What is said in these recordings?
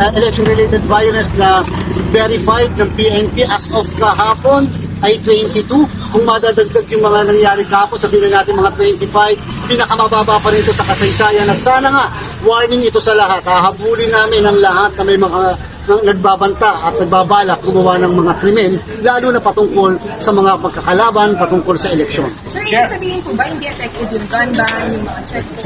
uh, election-related violence na verified ng PNP as of kahapon ay 22. Kung madadagdag yung mga nangyari kahapon, sabihin na natin mga 25, pinakamababa pa rin ito sa kasaysayan. At sana nga, warning ito sa lahat. Hahabulin namin ang lahat na may mga nagbabanta at nagbabalak gumawa ng mga krimen, lalo na patungkol sa mga pagkakalaban, patungkol sa eleksyon. Sir, ibig sabihin po ba hindi effective yung gun ban, yung mga checkpoint?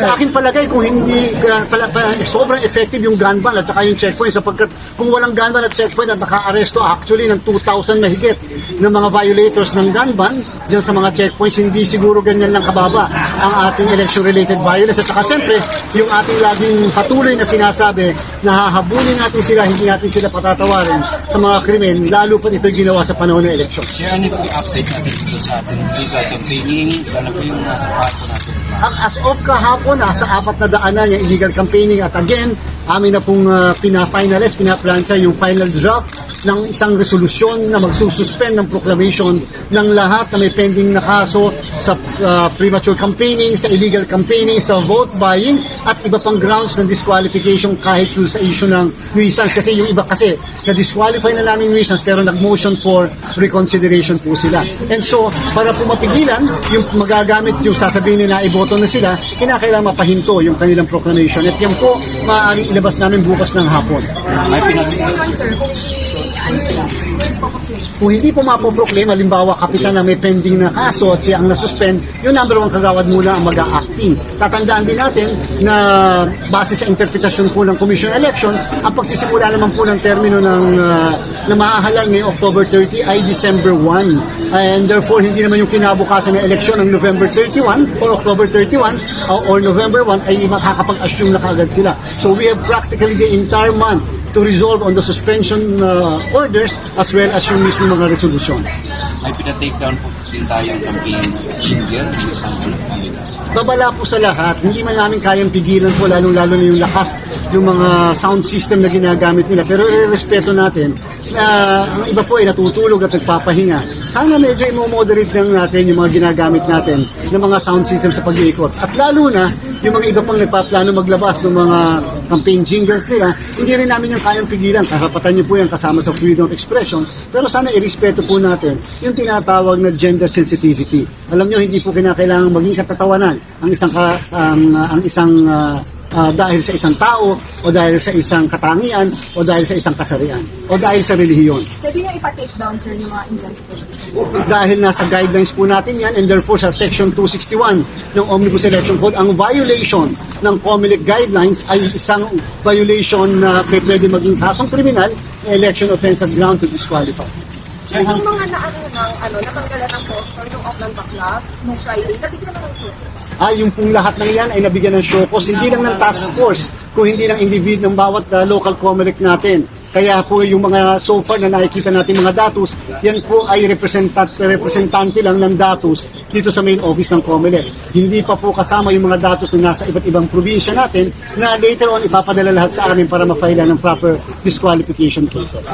Sa akin palagay, kung hindi uh, pala, pala- sobrang effective yung gun ban at saka yung checkpoint sapagkat kung walang gun ban at checkpoint at naka-aresto actually ng 2,000 mahigit ng mga violators ng gun ban dyan sa mga checkpoints, hindi siguro ganyan lang kababa ang ating election-related violence. At saka siyempre, yung ating laging patuloy na sinasabi na hahabulin natin sila, hindi natin sila patatawarin sa mga krimen, lalo pa ito ginawa sa panahon ng eleksyon. Sir, ano yung update natin dito sa ating legal campaigning? Ano po yung nasa part po natin? Ang as of kahapon, ah, sa apat na daanan yung illegal campaigning at again, amin na pong uh, pina-finalize, pinaplansya yung final draft ng isang resolusyon na magsususpend ng proclamation ng lahat na may pending na kaso sa ah, premature campaigning, sa illegal campaigning, sa vote buying at iba pang grounds ng disqualification kahit yung sa issue ng nuisance. Kasi yung iba kasi, na-disqualify na namin nuisance pero nag-motion for reconsideration po sila. And so, para po mapigilan, yung magagamit yung sasabihin nila iboto na sila, kinakailangan mapahinto yung kanilang proclamation. At yan po, maaaring ilabas namin bukas ng hapon. May Sir, pinag- ano sila. Kung hindi po mapoproklame, halimbawa kapitan na may pending na kaso at siya ang nasuspend, yung number one kagawad muna ang mag-acting. Tatandaan din natin na base sa interpretasyon po ng Commission on Election, ang pagsisimula naman po ng termino ng uh, na mahahalal ngayong October 30 ay December 1. And therefore, hindi naman yung kinabukasan ng eleksyon ng November 31 or October 31 or, or November 1 ay makakapag-assume na kaagad sila. So we have practically the entire month to resolve on the suspension uh, orders as well as yung mismo mga resolusyon. May pinatake down po din tayong campaign jingle ng isang ano. Babala po sa lahat, hindi man namin kayang pigilan po lalong-lalo na yung lakas yung mga sound system na ginagamit nila. Pero respeto natin na ang iba po ay natutulog at nagpapahinga. Sana medyo imo-moderate lang natin yung mga ginagamit natin ng mga sound system sa pag-iikot. At lalo na, yung mga iba pang nagpaplano maglabas ng mga campaign jingles nila, hindi rin namin yung kayang pigilan. Karapatan niyo po yan kasama sa freedom of expression. Pero sana irespeto po natin yung tinatawag na gender sensitivity. Alam niyo, hindi po kinakailangan maging katatawanan ang isang ka, ang, ang isang ah, ah, dahil sa isang tao o dahil sa isang katangian o dahil sa isang kasarian o dahil sa relihiyon. Pwede nyo ipa-take down, sir, yung mga insensitive. Dahil nasa guidelines po natin yan and therefore sa section 261 ng Omnibus Election Code, ang violation ng COMELEC guidelines ay isang violation na pwede maging kasong kriminal, election offense at ground to disqualify. Sir, yung mga naano ng, ano, natanggalan ng poster ng Auckland Backlash nung Friday, nabigyan naman ng show. Ah, yung pong lahat ng yan ay nabigyan ng showcause, hindi lang ng task force, kung hindi ng individual ng bawat uh, local COMELEC natin. Kaya po yung mga so far na nakikita natin mga datos, yan po ay representat, representante lang ng datos dito sa main office ng COMELEC. Hindi pa po kasama yung mga datos na nasa iba't ibang probinsya natin na later on ipapadala lahat sa amin para ma-file ng proper disqualification cases.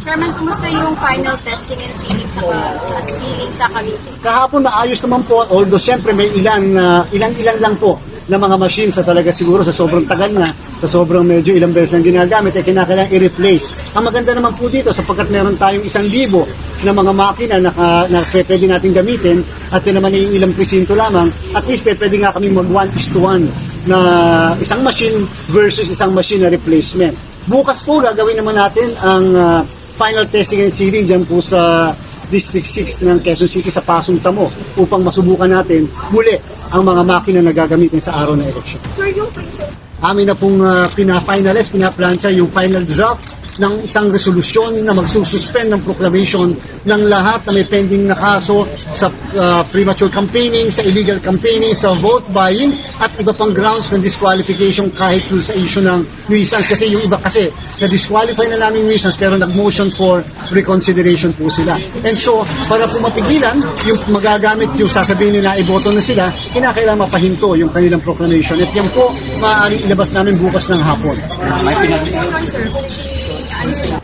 Chairman, kumusta yung final testing and sealing sa, sa sealing sa Cavite? Kahapon maayos naman po, although siyempre may ilan, na ilan-ilan lang po na mga machines sa talaga siguro sa sobrang tagal na, sa sobrang medyo ilang beses ang ginagamit, ay kinakailangan i-replace. Ang maganda naman po dito, sapagkat meron tayong isang libo na mga makina na, ka- na pwede natin gamitin, at yun naman ay ilang presinto lamang, at least pwede nga kami mag 1 is to 1 na isang machine versus isang machine na replacement. Bukas po gagawin naman natin ang ah, final testing and sealing dyan po sa District 6 ng Quezon City sa Pasong Tamo upang masubukan natin muli ang mga makina na gagamitin sa araw ng election. Sir, yung Amin na pong uh, pina-finalize, pinaplansya yung final draft ng isang resolusyon na magsususpend ng proclamation ng lahat na may pending na kaso sa uh, premature campaigning, sa illegal campaigning, sa vote buying at iba pang grounds ng disqualification kahit dun sa issue ng nuisance. Kasi yung iba kasi na-disqualify na namin nuisance pero nag-motion for reconsideration po sila. And so, para po mapigilan, yung magagamit yung sasabihin nila iboto na sila, kinakailangan mapahinto yung kanilang proclamation. At yan po, maaaring ilabas namin bukas ng hapon. May pinag- yung